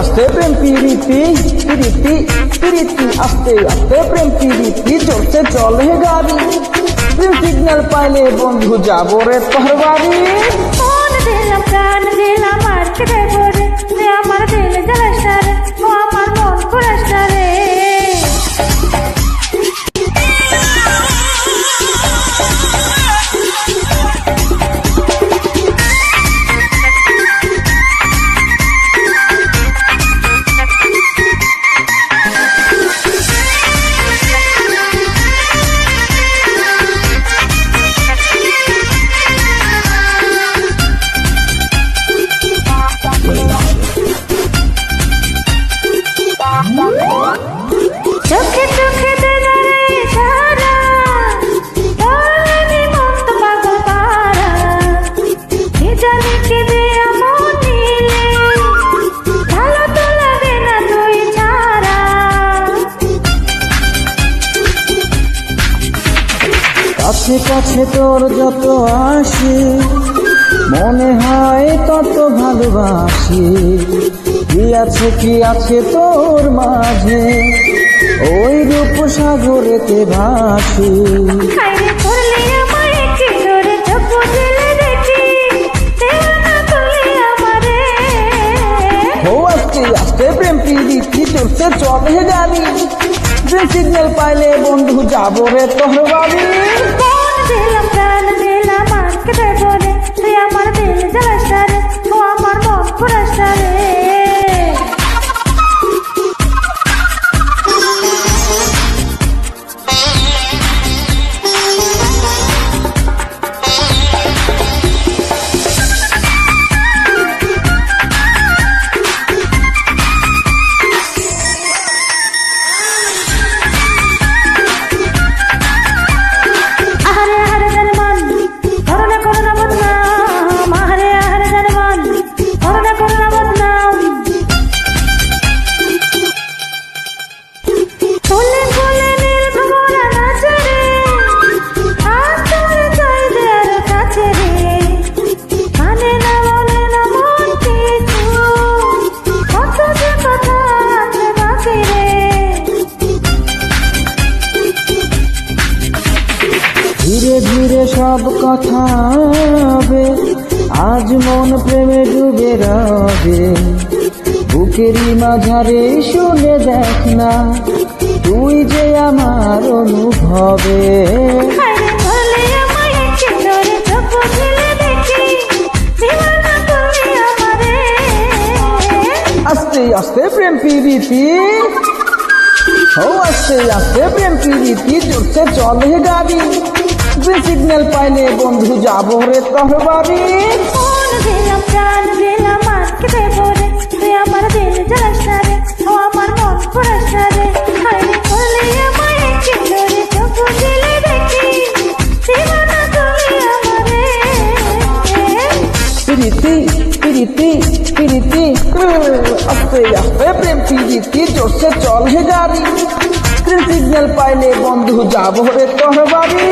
আস্তে, প্রেম পিরিতি পিরিতি পিরিতি আস্তে আস্তে, প্রেম পিরিতি চলছে, চলে গাড়ি। প্রেম সিগন্যাল পাইলে বন্ধু যাব রে তোর বাড়ি মন দিলাম, প্রাণ দিলাম আর কে দেব কাছে কাছে তোর যত আসি মনে হয় তত ভালোবাসি। কি আছে কি আছে তোর মাঝে ওই রূপ সাগরেতে ভাসি আস্তে প্রেম চলছে চলে গ্রিন সিগন্যাল পাইলে বন্ধু যাব রে তোর বাড়ি। ধীরে ধীরে সব কথা হবে। আজ মন প্রেমে ডুবে রবে। বুকেরই মাঝারে শুনে দেখ না তুই যে আমার অনুভবে। আস্তে আস্তে প্রেম পিরিতি। ও আস্তে আস্তে প্রেম পিরিতি চলছে চলে গাড়ি। গ্রিন সিগন্যাল পাইলে বন্ধু যাব রে তোর বাড়ি মন দিলাম প্রাণ দিলাম আর কে দেব রে তুই আমার দিল জ্বালাস না রে ও আমার মন পড়াস না রে হায়রে বলে আমায় কি করে চোখ বুঝলে দেখি দিওয়ানা করলে আমারে পিরিতি পিরিতি পিরিতি আস্তে আস্তে প্রেম পিরিতি চলছে চলে গাড়ি গ্রিন সিগন্যাল পাইলে বন্ধু যাব রে তোর বাড়ি।